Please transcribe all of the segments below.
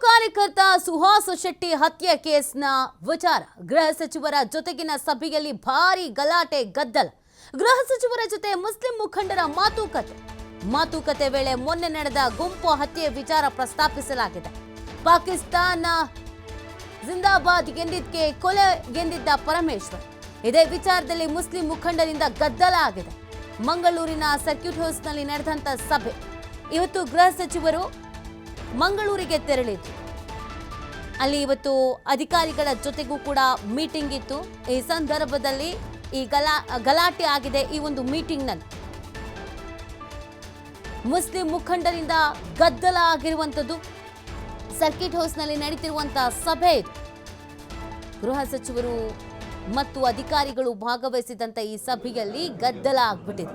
ಕಾರ್ಯಕರ್ತ ಸುಹಾಸ್ ಶೆಟ್ಟಿ ಹತ್ಯೆ ಕೇಸ್ನ ವಿಚಾರ. ಗೃಹ ಸಚಿವರ ಜೊತೆಗಿನ ಸಭೆಯಲ್ಲಿ ಭಾರಿ ಗಲಾಟೆ, ಗದ್ದಲ. ಗೃಹ ಸಚಿವರ ಜೊತೆ ಮುಸ್ಲಿಂ ಮುಖಂಡರ ಮಾತುಕತೆ. ಮಾತುಕತೆ ವೇಳೆ ಮೊನ್ನೆ ನಡೆದ ಗುಂಪು ಹತ್ಯೆ ವಿಚಾರ ಪ್ರಸ್ತಾಪಿಸಲಾಗಿದೆ. ಪಾಕಿಸ್ತಾನ ಜಿಂದಾಬಾದ್ ಎಂದಿದ್ದಕ್ಕೆ ಕೊಲೆ ಎಂದಿದ್ದ ಪರಮೇಶ್ವರ್. ಇದೇ ವಿಚಾರದಲ್ಲಿ ಮುಸ್ಲಿಂ ಮುಖಂಡರಿಂದ ಗದ್ದಲ ಆಗಿದೆ. ಮಂಗಳೂರಿನ ಸರ್ಕ್ಯೂಟ್ ಹೌಸ್ನಲ್ಲಿ ನಡೆದಂತ ಸಭೆ. ಇವತ್ತು ಗೃಹ ಸಚಿವರು ಮಂಗಳೂರಿಗೆ ತೆರಳಿದ್ರು. ಅಲ್ಲಿ ಇವತ್ತು ಅಧಿಕಾರಿಗಳ ಜೊತೆಗೂ ಕೂಡ ಮೀಟಿಂಗ್ ಇತ್ತು. ಈ ಸಂದರ್ಭದಲ್ಲಿ ಈ ಗಲಾ, ಗಲಾಟೆ ಆಗಿದೆ ಈ ಒಂದು ಮೀಟಿಂಗ್ನಲ್ಲಿ ಮುಸ್ಲಿಂ ಮುಖಂಡರಿಂದ ಗದ್ದಲ ಆಗಿರುವಂಥದ್ದು. ಸರ್ಕಿಟ್ ಹೌಸ್ನಲ್ಲಿ ನಡೀತಿರುವಂತಹ ಸಭೆ ಇದು. ಗೃಹ ಸಚಿವರು ಮತ್ತು ಅಧಿಕಾರಿಗಳು ಭಾಗವಹಿಸಿದಂತ ಈ ಸಭೆಯಲ್ಲಿ ಗದ್ದಲ ಆಗ್ಬಿಟ್ಟಿದೆ.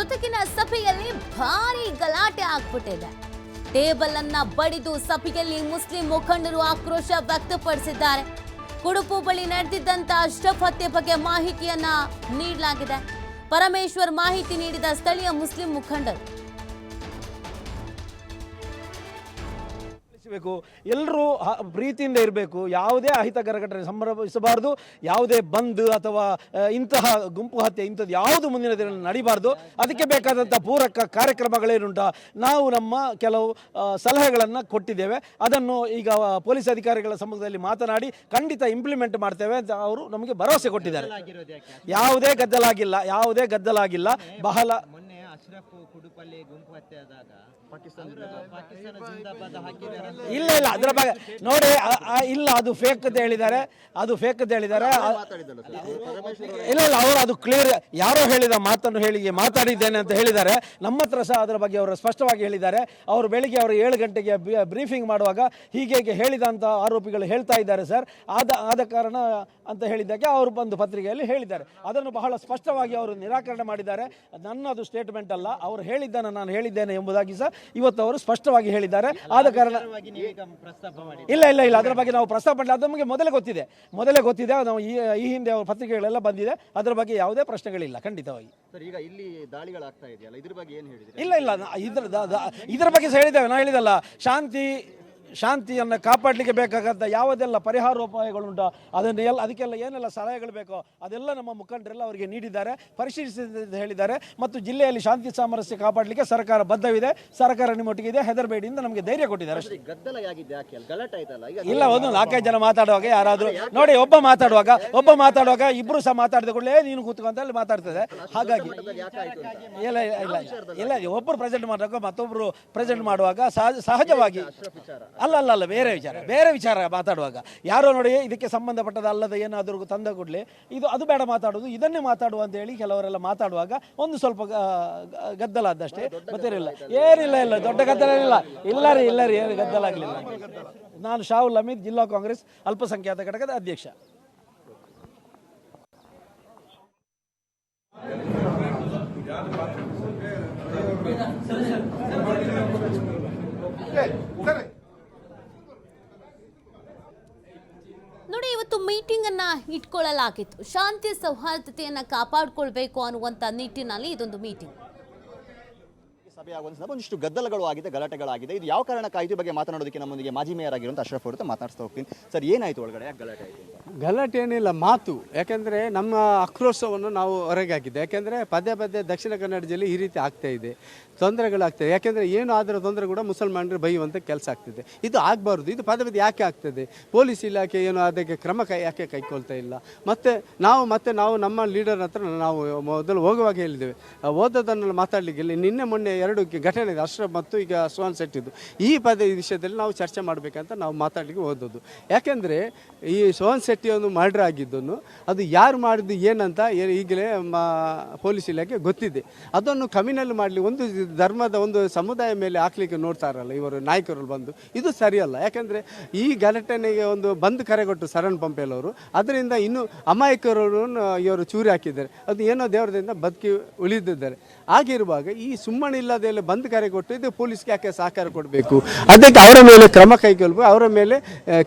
ಜೊತೆಗಿನ ಸಭೆಯಲ್ಲಿ ಭಾರಿ ಗಲಾಟೆ ಆಗ್ಬಿಟ್ಟಿದೆ. ಟೇಬಲ್ ಅನ್ನ ಬಡಿದು ಸಭೆಯಲ್ಲಿ ಮುಸ್ಲಿಂ ಮುಖಂಡರು ಆಕ್ರೋಶ ವ್ಯಕ್ತಪಡಿಸಿದ್ದಾರೆ. ಕುಡುಪು ಬಳಿ ನಡೆದಿದ್ದಂತ ಅಶ್ರಫ್ ಹತ್ಯೆ ಬಗ್ಗೆ ಮಾಹಿತಿಯನ್ನ ನೀಡಲಾಗಿದೆ. ಪರಮೇಶ್ವರ್ ಮಾಹಿತಿ ನೀಡಿದ ಸ್ಥಳೀಯ ಮುಸ್ಲಿಂ ಮುಖಂಡರು. ಬೇಕು ಎಲ್ಲರೂ ಪ್ರೀತಿಯಿಂದ ಇರಬೇಕು. ಯಾವುದೇ ಅಹಿತಕರ ಘಟನೆ ಸಂಭವಿಸಬಾರದು. ಯಾವುದೇ ಬಂದ್ ಅಥವಾ ಇಂತಹ ಗುಂಪು ಹತ್ಯೆ ಇಂಥದ್ದು ಯಾವುದು ಮುಂದಿನ ದಿನಗಳಲ್ಲಿ ನಡಿಬಾರ್ದು. ಅದಕ್ಕೆ ಬೇಕಾದಂಥ ಪೂರಕ ಕಾರ್ಯಕ್ರಮಗಳೇನುಂಟ? ನಾವು ನಮ್ಮ ಕೆಲವು ಸಲಹೆಗಳನ್ನು ಕೊಟ್ಟಿದ್ದೇವೆ. ಅದನ್ನು ಈಗ ಪೊಲೀಸ್ ಅಧಿಕಾರಿಗಳ ಸಮ್ಮುಖದಲ್ಲಿ ಮಾತನಾಡಿ ಖಂಡಿತ ಇಂಪ್ಲಿಮೆಂಟ್ ಮಾಡ್ತೇವೆ ಅಂತ ಅವರು ನಮಗೆ ಭರವಸೆ ಕೊಟ್ಟಿದ್ದಾರೆ. ಯಾವುದೇ ಗದ್ದಲಾಗಿಲ್ಲ ಯಾವುದೇ ಗದ್ದಲಾಗಿಲ್ಲ. ಬಹಳ ಮೊನ್ನೆ ಅಶ್ರಫ್ ಕುಡುಪಲ್ಲಿ ಗುಂಪು ಹತ್ಯೆ ಆದಾಗ ಇಲ್ಲ ಇಲ್ಲ ಅದರ ಬಗ್ಗೆ ನೋಡಿ ಇಲ್ಲ ಅದು ಫೇಕ್ ಅಂತ ಹೇಳಿದ್ದಾರೆ. ಅದು ಫೇಕ್ ಅಂತ ಹೇಳಿದ್ದಾರೆ. ಇಲ್ಲ ಇಲ್ಲ ಅವರು ಅದು ಕ್ಲಿಯರ್ ಯಾರೋ ಹೇಳಿದ ಮಾತನ್ನು ಹೇಳಿ ಮಾತಾಡಿದ್ದೇನೆ ಅಂತ ಹೇಳಿದ್ದಾರೆ. ನಮ್ಮ ಹತ್ರ ಸಹ ಅದರ ಬಗ್ಗೆ ಅವರು ಸ್ಪಷ್ಟವಾಗಿ ಹೇಳಿದ್ದಾರೆ. ಅವರು ಬೆಳಿಗ್ಗೆ ಅವರು ಏಳು ಗಂಟೆಗೆ ಬ್ರೀಫಿಂಗ್ ಮಾಡುವಾಗ ಹೀಗೆ ಹೀಗೆ ಹೇಳಿದಂಥ ಆರೋಪಿಗಳು ಹೇಳ್ತಾ ಇದ್ದಾರೆ ಸರ್. ಆದ ಆದ ಕಾರಣ ಅಂತ ಹೇಳಿದ್ದಕ್ಕೆ ಅವರು ಬಂದು ಪತ್ರಿಕೆಯಲ್ಲಿ ಹೇಳಿದ್ದಾರೆ. ಅದನ್ನು ಬಹಳ ಸ್ಪಷ್ಟವಾಗಿ ಅವರು ನಿರಾಕರಣೆ ಮಾಡಿದ್ದಾರೆ. ನನ್ನದು ಸ್ಟೇಟ್ಮೆಂಟ್ ಅಲ್ಲ ಅವರು ಹೇಳಿದ್ದನ್ನು ನಾನು ಹೇಳಿದ್ದೇನೆ ಎಂಬುದಾಗಿ ಸಹ ಇವತ್ತು ಅವರು ಸ್ಪಷ್ಟವಾಗಿ ಹೇಳಿದ್ದಾರೆ. ಆದ ಕಾರಣ ಇಲ್ಲ ಇಲ್ಲ ಇಲ್ಲ. ಅದರ ಬಗ್ಗೆ ನಾವು ಪ್ರಸ್ತಾಪ ಮಾಡಿ ಅದು ನಮಗೆ ಮೊದಲೇ ಗೊತ್ತಿದೆ. ಮೊದಲೇ ಗೊತ್ತಿದೆ. ನಾವು ಈ ಈ ಹಿಂದೆ ಅವರ ಪತ್ರಿಕೆಗಳೆಲ್ಲ ಬಂದಿದೆ. ಅದರ ಬಗ್ಗೆ ಯಾವುದೇ ಪ್ರಶ್ನೆಗಳಿಲ್ಲ ಖಂಡಿತವಾಗಿ. ಸರ್ ಈಗ ಇಲ್ಲಿ ದಾಳಿಗಳಾಗ್ತಾ ಇದೆಯಲ್ಲ ಇದ್ರ ಬಗ್ಗೆ ಏನು ಹೇಳಿದ್ರಿ? ಇಲ್ಲ ಇದ್ರ ಇದರ ಬಗ್ಗೆ ಸಹ ಹೇಳಿದ್ದೇವೆ. ನಾ ಹೇಳಿದಲ್ಲ ಶಾಂತಿ ಶಾಂತಿಯನ್ನು ಕಾಪಾಡಲಿಕ್ಕೆ ಬೇಕಾಗಂಥ ಯಾವುದೆಲ್ಲ ಪರಿಹಾರೋಪಾಯಗಳುಂಟು ಅದನ್ನು ಎಲ್ಲ ಅದಕ್ಕೆಲ್ಲ ಏನೆಲ್ಲ ಸಲಹೆಗಳು ಬೇಕೋ ಅದೆಲ್ಲ ನಮ್ಮ ಮುಖಂಡರೆಲ್ಲ ಅವರಿಗೆ ನೀಡಿದ್ದಾರೆ ಪರಿಶೀಲಿಸಿದ ಹೇಳಿದ್ದಾರೆ. ಮತ್ತು ಜಿಲ್ಲೆಯಲ್ಲಿ ಶಾಂತಿ ಸಾಮರಸ್ಯ ಕಾಪಾಡಲಿಕ್ಕೆ ಸರ್ಕಾರ ಬದ್ಧವಿದೆ. ಸರ್ಕಾರ ನಿಮ್ಮೊಟ್ಟಿಗೆ ಇದೆ. ಹೆದರಬೇಡಿ ಅಂತ ನಮಗೆ ಧೈರ್ಯ ಕೊಟ್ಟಿದ್ದಾರೆ. ಇಲ್ಲ ಒಂದು ನಾಲ್ಕೈದು ಜನ ಮಾತಾಡುವಾಗ ಯಾರಾದರೂ ನೋಡಿ ಒಬ್ಬ ಮಾತಾಡುವಾಗ ಒಬ್ಬ ಮಾತಾಡುವಾಗ ಇಬ್ರು ಸಹ ಮಾತಾಡಿದ ಕೂಡಲೇ ನೀನು ಕೂತ್ಕೊಂತ ಅಲ್ಲಿ ಮಾತಾಡ್ತದೆ ಹಾಗಾಗಿ ಇಲ್ಲ ಇಲ್ಲ ಇಲ್ಲ ಒಬ್ಬರು ಪ್ರೆಸೆಂಟ್ ಮಾಡುವಾಗ ಮತ್ತೊಬ್ಬರು ಪ್ರೆಸೆಂಟ್ ಮಾಡುವಾಗ ಸಹಜ ಸಹಜವಾಗಿ ಅಲ್ಲ ಅಲ್ಲ ಅಲ್ಲ ಬೇರೆ ವಿಚಾರ ಬೇರೆ ವಿಚಾರ ಮಾತಾಡುವಾಗ. ಯಾರೋ ನೋಡಿ ಇದಕ್ಕೆ ಸಂಬಂಧಪಟ್ಟದ ಅಲ್ಲದ ಏನಾದರೂ ತಂದ ಕೂಡಲೇ ಇದು ಅದು ಬೇಡ ಮಾತಾಡೋದು ಇದನ್ನೇ ಮಾತಾಡುವ ಅಂತ ಹೇಳಿ ಕೆಲವರೆಲ್ಲ ಮಾತಾಡುವಾಗ ಒಂದು ಸ್ವಲ್ಪ ಗದ್ದಲ ಆದಷ್ಟೇ. ಗೊತ್ತಿರಲಿಲ್ಲ ಏನಿಲ್ಲ ಇಲ್ಲ ದೊಡ್ಡ ಗದ್ದಲ ಇಲ್ಲ ಇಲ್ಲ ರೀ ಇಲ್ಲ ರೀ ಏನು ಗದ್ದಲ ಆಗಲಿಲ್ಲ. ನಾನು ಶಾಹುಲ್ ಅಮೀದ್ ಜಿಲ್ಲಾ ಕಾಂಗ್ರೆಸ್ ಅಲ್ಪಸಂಖ್ಯಾತ ಘಟಕದ ಅಧ್ಯಕ್ಷ. ನೋಡಿ ಇವತ್ತು ಮೀಟಿಂಗ್ ಅನ್ನ ಇಟ್ಕೊಳ್ಳಲಾಗಿತ್ತು. ಶಾಂತಿ ಸೌಹಾರ್ದತೆಯನ್ನ ಕಾಪಾಡಿಕೊಳ್ಬೇಕು ಅನ್ನುವಂತ ನಿಟ್ಟಿನಲ್ಲಿ ಇದೊಂದು ಮೀಟಿಂಗ್ ಸಭೆ ಆಗುವ ಸಂದರ್ಭ ಒಂದಿಷ್ಟು ಗದ್ದಲಗಳು ಆಗಿದೆ, ಗಲಾಟೆಗಳಾಗಿದೆ. ಇದು ಯಾವ ಕಾರಣಕ್ಕಾಯಿತು ಬಗ್ಗೆ ಮಾತನಾಡೋದಕ್ಕೆ ನಮ್ಮೊಂದಿಗೆ ಮಾಜಿ ಮೇಯರ್ ಆಗಿರುವಂತ ಅಶ್ರಫ್ ಅವರು ಮಾತಾಡ್ತಾ ಹೋಗ್ತೀನಿ. ಸರ್, ಏನಾಯ್ತು ಒಳಗಡೆ? ಗಲಾಟೆ ಆಯ್ತು ಗಲಾಟೆ ಏನಿಲ್ಲ, ಮಾತು. ಯಾಕೆಂದರೆ ನಮ್ಮ ಆಕ್ರೋಶವನ್ನು ನಾವು ಹೊರಗೆ ಹಾಕಿದ್ದೆ ಯಾಕೆಂದರೆ ಪದೇ ಪದೇ ದಕ್ಷಿಣ ಕನ್ನಡ ಜಿಲ್ಲೆ ಈ ರೀತಿ ಆಗ್ತಾ ಇದೆ. ತೊಂದರೆಗಳಾಗ್ತದೆ ಯಾಕೆಂದರೆ ಏನು ಆದರೂ ತೊಂದರೆ ಕೂಡ ಮುಸಲ್ಮಾನರು ಬೈಯುವಂಥ ಕೆಲಸ ಆಗ್ತದೆ. ಇದು ಆಗಬಾರ್ದು. ಇದು ಪದೇ ಪದೇ ಯಾಕೆ ಆಗ್ತದೆ? ಪೊಲೀಸ್ ಇಲಾಖೆ ಏನು ಅದಕ್ಕೆ ಕ್ರಮ ಕೈ, ಯಾಕೆ ಕೈಕೊಳ್ತಾ ಇಲ್ಲ? ಮತ್ತು ನಾವು, ಮತ್ತೆ ನಾವು ನಮ್ಮ ಲೀಡರ್ ಹತ್ರ ನಾವು ಮೊದಲು ಹೋಗುವಾಗ ಹೇಳಿದ್ದೇವೆ. ಓದೋದನ್ನೆಲ್ಲ ಮಾತಾಡಲಿಕ್ಕೆ ಇಲ್ಲಿ ನಿನ್ನೆ ಮೊನ್ನೆ ಎರಡು ಘಟನೆ ಇದೆ ಅಶ್ರಫ್ ಮತ್ತು ಈಗ ಸುಹಾನ್ ಶೆಟ್ಟಿದ್ದು ಈ ಪದ ವಿಷಯದಲ್ಲಿ ನಾವು ಚರ್ಚೆ ಮಾಡಬೇಕಂತ ನಾವು ಮಾತಾಡಲಿಕ್ಕೆ ಹೋದದ್ದು. ಯಾಕೆಂದರೆ ಈ ಸೋಹನ್ ಒಂದು ಮರ್ಡರ್ ಆಗಿದ್ದನ್ನು, ಅದು ಯಾರು ಮಾಡಿದ್ದು ಏನಂತ ಈಗಲೇ ಪೊಲೀಸ್ ಇಲಾಖೆ ಗೊತ್ತಿದೆ. ಅದನ್ನು ಕಮಿನಲ್ಲಿ ಮಾಡಲಿ ಒಂದು ಧರ್ಮದ ಒಂದು ಸಮುದಾಯ ಮೇಲೆ ಹಾಕ್ಲಿಕ್ಕೆ ನೋಡ್ತಾರಲ್ಲ, ಇವರು ನಾಯಕರು ಬಂದು. ಇದು ಸರಿಯಲ್ಲ. ಯಾಕೆಂದರೆ ಈ ಘಟನೆಗೆ ಒಂದು ಬಂದ್ ಕರೆ ಕೊಟ್ಟು ಸರಣ್ ಪಂಪೇಲ್ ಅವರು ಅದರಿಂದ ಇನ್ನೂ ಅಮಾಯಕರನ್ನು ಇವರು ಚೂರಿ ಹಾಕಿದ್ದಾರೆ. ಅದು ಏನೋ ದೇವರದಿಂದ ಬದುಕಿ ಉಳಿದಿದ್ದಾರೆ. ಆಗಿರುವಾಗ ಈ ಸುಮ್ಮನೆ ಇಲ್ಲದೆಲ್ಲ ಬಂದ್ ಕರೆ ಕೊಟ್ಟು ಇದು ಪೊಲೀಸ್ಗೆ ಯಾಕೆ ಸಹಕಾರ ಕೊಡಬೇಕು? ಅದಕ್ಕೆ ಅವರ ಮೇಲೆ ಕ್ರಮ ಕೈಗೊಳ್ಳಬೇಕು ಅವರ ಮೇಲೆ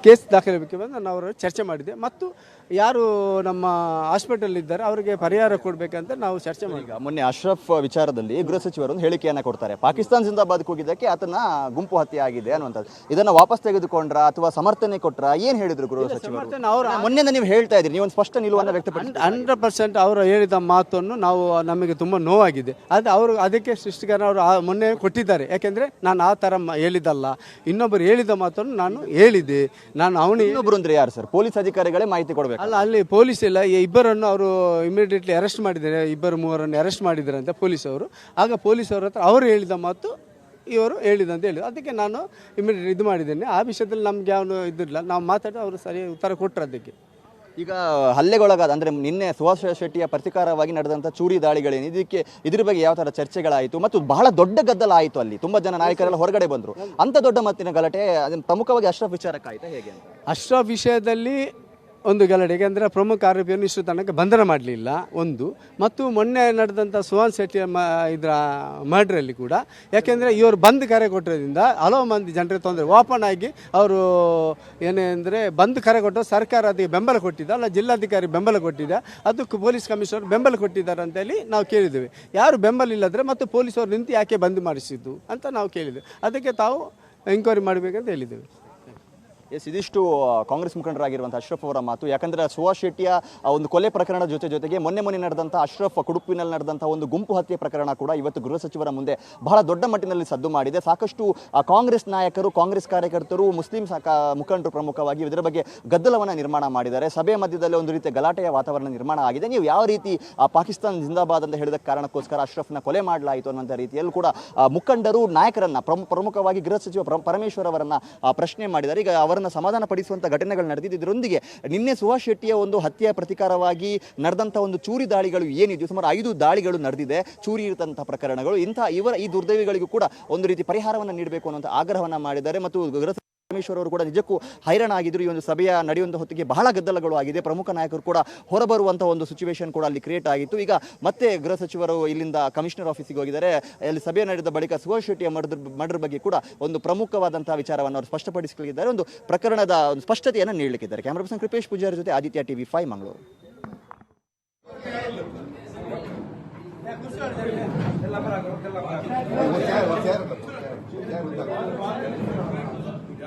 ಕೇಸ್ ದಾಖಲಿಸಬೇಕು ಅಂತ ನಾವು ಅವರ ಚರ್ಚೆ ಮಾಡಿದೆ ಮತ್ತು ಯಾರು ನಮ್ಮ ಹಾಸ್ಪಿಟಲ್ ಇದ್ದಾರೆ ಅವರಿಗೆ ಪರಿಹಾರ ಕೊಡಬೇಕಂತ ನಾವು ಚರ್ಚೆ ಮಾಡಿ ಈಗ ಮೊನ್ನೆ ಅಶ್ರಫ್ ವಿಚಾರದಲ್ಲಿ ಗೃಹ ಸಚಿವರು ಒಂದು ಹೇಳಿಕೆಯನ್ನ ಕೊಡ್ತಾರೆ. ಪಾಕಿಸ್ತಾನ ಜಿಂದಾಬಾದ್ ಹೋಗಿದ್ದಕ್ಕೆ ಆತನ ಗುಂಪು ಹತ್ಯೆ ಆಗಿದೆ ಅನ್ನುವಂಥದ್ದು. ಇದನ್ನ ವಾಪಸ್ ತೆಗೆದುಕೊಂಡ್ರ ಅಥವಾ ಸಮರ್ಥನೆ ಕೊಟ್ರ? ಏನ್ ಹೇಳಿದ್ರು ಗೃಹ ಸಚಿವರು? ಅವ್ರ- ಮೊನ್ನೆ ನೀವು ಹೇಳ್ತಾ ಇದ್ರಿ ನೀವು ಒಂದು ಸ್ಪಷ್ಟ ನಿಲುವನ್ನ ವ್ಯಕ್ತಪಡಿಸಿ ಹಂಡ್ರೆಡ್ ಪರ್ಸೆಂಟ್ ಅವರು ಹೇಳಿದ ಮಾತನ್ನು ನಾವು ನಮಗೆ ತುಂಬಾ ನೋವಾಗಿದೆ. ಅದು ಅವರು ಅದಕ್ಕೆ ಸೃಷ್ಟಿಕರಣ ಅವರು ಮೊನ್ನೆ ಕೊಟ್ಟಿದ್ದಾರೆ. ಯಾಕೆಂದ್ರೆ ನಾನು ಆ ತರ ಹೇಳಿದ್ದಲ್ಲ. ಇನ್ನೊಬ್ಬರು ಹೇಳಿದ ಮಾತನ್ನು ನಾನು ಹೇಳಿದೆ. ನಾನು ಅವನಿಗೆ ಇನ್ನೊಬ್ರು ಅಂದ್ರೆ ಯಾರು ಸರ್? ಪೊಲೀಸ್ ಅಧಿಕಾರಿಗಳೇ ಮಾಹಿತಿ ಕೊಡಬೇಕು? ಅಲ್ಲ ಅಲ್ಲಿ ಪೊಲೀಸ್ ಇಲ್ಲ. ಈ ಇಬ್ಬರನ್ನು ಅವರು ಇಮಿಡಿಯೇಟ್ಲಿ ಅರೆಸ್ಟ್ ಮಾಡಿದ್ದಾರೆ. ಇಬ್ಬರು ಮೂವರನ್ನು ಅರೆಸ್ಟ್ ಮಾಡಿದ್ದಾರೆ ಅಂತ ಪೊಲೀಸ್ ಅವರು. ಆಗ ಪೊಲೀಸ್ ಅವ್ರ ಹತ್ರ ಅವರು ಹೇಳಿದ ಮಾತು ಇವರು ಹೇಳಿದಂತ ಹೇಳಿದ್ರು. ಅದಕ್ಕೆ ನಾನು ಇಮಿಡಿಯೇಟ್ ಇದು ಮಾಡಿದ್ದೇನೆ. ಆ ವಿಷಯದಲ್ಲಿ ನಮ್ಗೆ ಯಾವನು ಇದಿಲ್ಲ. ನಾವು ಮಾತಾಡಿ ಅವರು ಸರಿ ಉತ್ತರ ಕೊಟ್ಟರು ಅದಕ್ಕೆ. ಈಗ ಹಲ್ಲೆಗೊಳಗಾದ ಅಂದರೆ ನಿನ್ನೆ ಸುಭಾಷ್ ಶೆಟ್ಟಿಯ ಪ್ರತಿಕಾರವಾಗಿ ನಡೆದಂಥ ಚೂರಿ ದಾಳಿಗಳೇನು? ಇದಕ್ಕೆ ಇದ್ರ ಬಗ್ಗೆ ಯಾವ ಥರ ಚರ್ಚೆಗಳಾಯಿತು? ಮತ್ತು ಬಹಳ ದೊಡ್ಡ ಗದ್ದಲ ಆಯಿತು ಅಲ್ಲಿ. ತುಂಬ ಜನ ನಾಯಕರೆಲ್ಲ ಹೊರಗಡೆ ಬಂದರು. ಅಂಥ ದೊಡ್ಡ ಮತ್ತಿನ ಗಲಾಟೆ ಅದನ್ನು ಪ್ರಮುಖವಾಗಿ ಅಶ್ರಫ್ ವಿಚಾರಕ್ಕಾಯಿತಾ ಹೇಗೆ ಅಂತ? ಅಶ್ರಫ್ ವಿಷಯದಲ್ಲಿ ಒಂದು ಗಲಾಟೆಗೆ ಅಂದರೆ ಪ್ರಮುಖ ಆರೋಪಿಯನ್ನು ಇಷ್ಟು ತನಕ ಬಂಧನ ಮಾಡಲಿಲ್ಲ, ಒಂದು. ಮತ್ತು ಮೊನ್ನೆ ನಡೆದಂಥ ಸುಹಾನ್ ಶೆಟ್ಟಿ ಇದರ ಮರ್ಡ್ರಲ್ಲಿ ಕೂಡ, ಯಾಕೆಂದರೆ ಇವರು ಬಂದ್ ಕರೆ ಕೊಟ್ಟರಿಂದ ಹಲವು ಮಂದಿ ಜನರಿಗೆ ತೊಂದರೆ. ಓಪನ್ ಆಗಿ ಅವರು ಏನೆಂದರೆ ಬಂದ್ ಕರೆ ಕೊಟ್ಟು ಸರ್ಕಾರ ಅದಕ್ಕೆ ಬೆಂಬಲ ಕೊಟ್ಟಿದ್ದ ಅಲ್ಲ ಜಿಲ್ಲಾಧಿಕಾರಿ ಬೆಂಬಲ ಕೊಟ್ಟಿದ್ದ ಅದಕ್ಕೆ ಪೊಲೀಸ್ ಕಮಿಷನರ್ ಬೆಂಬಲ ಕೊಟ್ಟಿದ್ದಾರೆ ಅಂತೇಳಿ ನಾವು ಕೇಳಿದ್ದೇವೆ. ಯಾರು ಬೆಂಬಲ ಇಲ್ಲದ್ರೆ ಮತ್ತು ಪೊಲೀಸರು ನಿಂತು ಯಾಕೆ ಬಂದ್ ಮಾಡಿಸಿದ್ದು ಅಂತ ನಾವು ಕೇಳಿದ್ದೇವೆ. ಅದಕ್ಕೆ ತಾವು ಎಂಕ್ವೈರಿ ಮಾಡಬೇಕಂತ ಹೇಳಿದ್ದೇವೆ. ಎಸ್, ಇದಿಷ್ಟು ಕಾಂಗ್ರೆಸ್ ಮುಖಂಡರಾಗಿರುವಂಥ ಅಶ್ರಫ್ ಅವರ ಮಾತು. ಯಾಕಂದ್ರೆ ಸುಹಾಸ್ ಶೆಟ್ಟಿಯ ಒಂದು ಕೊಲೆ ಪ್ರಕರಣದ ಜೊತೆ ಜೊತೆಗೆ ಮೊನ್ನೆ ಮೊನ್ನೆ ನಡೆದಂತಹ ಅಶ್ರಫ್ ಕುಡುಪಿನಲ್ಲಿ ನಡೆದಂತಹ ಒಂದು ಗುಂಪು ಹತ್ಯೆ ಪ್ರಕರಣ ಕೂಡ ಇವತ್ತು ಗೃಹ ಸಚಿವರ ಮುಂದೆ ಬಹಳ ದೊಡ್ಡ ಮಟ್ಟಿನಲ್ಲಿ ಸದ್ದು ಮಾಡಿದೆ. ಸಾಕಷ್ಟು ಕಾಂಗ್ರೆಸ್ ನಾಯಕರು, ಕಾಂಗ್ರೆಸ್ ಕಾರ್ಯಕರ್ತರು, ಮುಸ್ಲಿಂ ಮುಖಂಡರು ಪ್ರಮುಖವಾಗಿ ಇದರ ಬಗ್ಗೆ ಗದ್ದಲವನ್ನ ನಿರ್ಮಾಣ ಮಾಡಿದ್ದಾರೆ. ಸಭೆ ಮಧ್ಯದಲ್ಲಿ ಒಂದು ರೀತಿಯ ಗಲಾಟೆಯ ವಾತಾವರಣ ನಿರ್ಮಾಣ ಆಗಿದೆ. ನೀವು ಯಾವ ರೀತಿ ಪಾಕಿಸ್ತಾನ ಜಿಂದಾಬಾದ್ ಅಂತ ಹೇಳಿದ ಕಾರಣಕ್ಕೋಸ್ಕರ ಅಶ್ರಫ್ನ ಕೊಲೆ ಮಾಡಲಾಯಿತು ಅನ್ನುವಂಥ ರೀತಿಯಲ್ಲಿ ಕೂಡ ಮುಖಂಡರು, ನಾಯಕರನ್ನ, ಪ್ರಮು- ಪ್ರಮುಖವಾಗಿ ಗೃಹ ಸಚಿವ ಪ್ರ- ಪರಮೇಶ್ವರ್ ಅವರನ್ನ ಪ್ರಶ್ನೆ ಮಾಡಿದ್ದಾರೆ. ಈಗ ಅವರನ್ನ ಸಮಾಧಾನ ಪಡಿಸುವಂಥ ಘಟನೆಗಳು ನಡೆದಿದ್ದು ಇದರೊಂದಿಗೆ ನಿನ್ನೆ ಸುಭಾಷ್ ಶೆಟ್ಟಿಯ ಒಂದು ಹತ್ಯೆಯ ಪ್ರತಿಕಾರವಾಗಿ ನಡೆದಂಥ ಒಂದು ಚೂರಿ ದಾಳಿಗಳು ಏನಿದೆಯೋ, ಸುಮಾರು ಐದು ದಾಳಿಗಳು ನಡೆದಿದೆ, ಚೂರಿ ಇರತಂಥ ಪ್ರಕರಣಗಳು. ಇಂತಹ ಇವರ ಈ ದುರ್ದೈವಿಗಳಿಗೂ ಕೂಡ ಒಂದು ರೀತಿ ಪರಿಹಾರವನ್ನು ನೀಡಬೇಕು ಅನ್ನುವಂಥ ಆಗ್ರಹವನ್ನ ಮಾಡಿದ್ದಾರೆ. ಮತ್ತು ಗೃಹ ಪರಮೇಶ್ವರ್ ಅವರು ಕೂಡ ನಿಜಕ್ಕೂ ಹೈರಾಣಾಗಿದ್ರು. ಈ ಒಂದು ಸಭೆಯ ನಡೆಯುವಂಥ ಹೊತ್ತಿಗೆ ಬಹಳ ಗದ್ದಲಗಳು ಆಗಿದೆ. ಪ್ರಮುಖ ನಾಯಕರು ಕೂಡ ಹೊರಬರುವಂತಹ ಒಂದು ಸಿಚುವೇಶನ್ ಕೂಡ ಅಲ್ಲಿ ಕ್ರಿಯೇಟ್ ಆಗಿತ್ತು. ಈಗ ಮತ್ತೆ ಗೃಹ ಸಚಿವರು ಇಲ್ಲಿಂದ ಕಮಿಷನರ್ ಆಫೀಸಿಗೆ ಹೋಗಿದ್ದಾರೆ. ಅಲ್ಲಿ ಸಭೆ ನಡೆದ ಬಳಿಕ ಸುಭಾಷ್ ಶೆಟ್ಟಿಯ ಮರ್ಡರ್ ಮರ್ಡರ್ ಬಗ್ಗೆ ಕೂಡ ಒಂದು ಪ್ರಮುಖವಾದಂತಹ ವಿಚಾರವನ್ನು ಅವರು ಸ್ಪಷ್ಟಪಡಿಸಲಿದ್ದಾರೆ ಒಂದು ಪ್ರಕರಣದ ಒಂದು ಸ್ಪಷ್ಟತೆಯನ್ನು ನೀಡಲಿಕ್ಕಿದ್ದಾರೆ. ಕ್ಯಾಮರಾ ಪರ್ಸನ್ ಕೃಪೇಶ್ ಪೂಜಾರಿ ಜೊತೆ ಆದಿತ್ಯ ಟಿವಿ ಫೈವ್ ಮಂಗಳೂರು. ಎಲ್ಲ